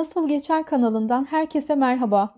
Nasıl Geçer kanalından herkese merhaba.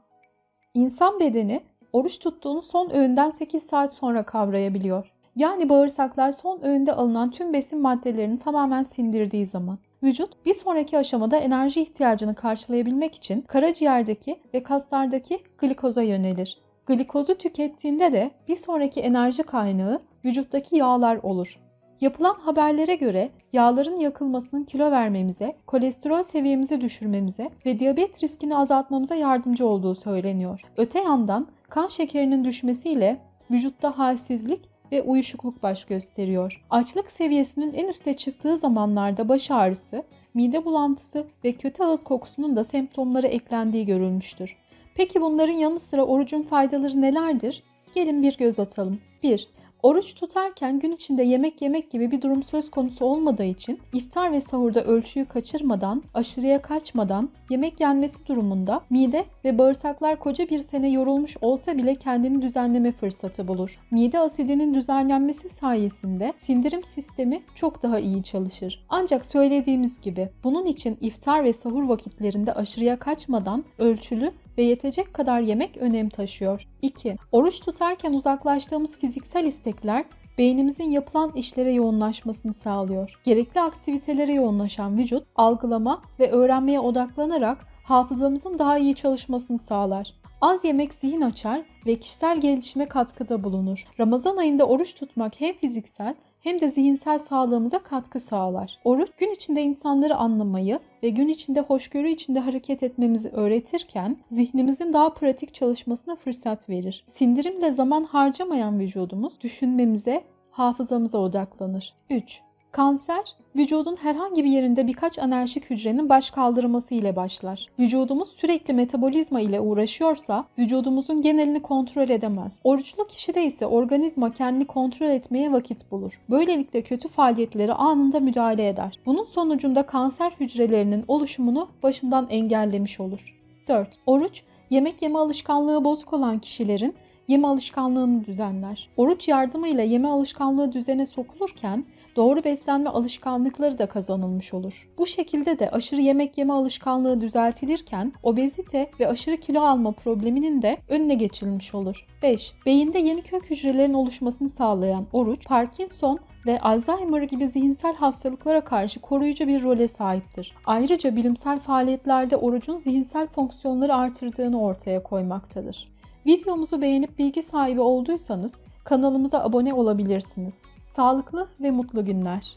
İnsan bedeni oruç tuttuğunu son öğünden 8 saat sonra kavrayabiliyor. Yani bağırsaklar son öğünde alınan tüm besin maddelerini tamamen sindirdiği zaman. Vücut bir sonraki aşamada enerji ihtiyacını karşılayabilmek için karaciğerdeki ve kaslardaki glikoza yönelir. Glikozu tükettiğinde de bir sonraki enerji kaynağı vücuttaki yağlar olur. Yapılan haberlere göre yağların yakılmasının kilo vermemize, kolesterol seviyemizi düşürmemize ve diyabet riskini azaltmamıza yardımcı olduğu söyleniyor. Öte yandan kan şekerinin düşmesiyle vücutta halsizlik ve uyuşukluk baş gösteriyor. Açlık seviyesinin en üste çıktığı zamanlarda baş ağrısı, mide bulantısı ve kötü ağız kokusunun da semptomları eklendiği görülmüştür. Peki bunların yanı sıra orucun faydaları nelerdir? Gelin bir göz atalım. 1. Oruç tutarken gün içinde yemek yemek gibi bir durum söz konusu olmadığı için iftar ve sahurda ölçüyü kaçırmadan, aşırıya kaçmadan yemek yenmesi durumunda mide ve bağırsaklar koca bir sene yorulmuş olsa bile kendini düzenleme fırsatı bulur. Mide asidinin düzenlenmesi sayesinde sindirim sistemi çok daha iyi çalışır. Ancak söylediğimiz gibi bunun için iftar ve sahur vakitlerinde aşırıya kaçmadan ölçülü ve yetecek kadar yemek önem taşıyor. 2. Oruç tutarken uzaklaştığımız fiziksel istekler beynimizin yapılan işlere yoğunlaşmasını sağlıyor. Gerekli aktivitelere yoğunlaşan vücut algılama ve öğrenmeye odaklanarak hafızamızın daha iyi çalışmasını sağlar. Az yemek zihin açar ve kişisel gelişime katkıda bulunur. Ramazan ayında oruç tutmak hem fiziksel hem de zihinsel sağlığımıza katkı sağlar. Oruç gün içinde insanları anlamayı ve gün içinde hoşgörü içinde hareket etmemizi öğretirken zihnimizin daha pratik çalışmasına fırsat verir. Sindirimle zaman harcamayan vücudumuz düşünmemize, hafızamıza odaklanır. 3. Kanser, vücudun herhangi bir yerinde birkaç anerjik hücrenin baş kaldırması ile başlar. Vücudumuz sürekli metabolizma ile uğraşıyorsa vücudumuzun genelini kontrol edemez. Oruçlu kişide ise organizma kendini kontrol etmeye vakit bulur. Böylelikle kötü faaliyetleri anında müdahale eder. Bunun sonucunda kanser hücrelerinin oluşumunu başından engellemiş olur. 4. Oruç, yemek yeme alışkanlığı bozuk olan kişilerin yeme alışkanlığını düzenler. Oruç yardımıyla yeme alışkanlığı düzene sokulurken doğru beslenme alışkanlıkları da kazanılmış olur. Bu şekilde de aşırı yemek yeme alışkanlığı düzeltilirken obezite ve aşırı kilo alma probleminin de önüne geçilmiş olur. 5. Beyinde yeni kök hücrelerin oluşmasını sağlayan oruç, Parkinson ve Alzheimer gibi zihinsel hastalıklara karşı koruyucu bir role sahiptir. Ayrıca bilimsel faaliyetlerde orucun zihinsel fonksiyonları artırdığını ortaya koymaktadır. Videomuzu beğenip bilgi sahibi olduysanız kanalımıza abone olabilirsiniz. Sağlıklı ve mutlu günler.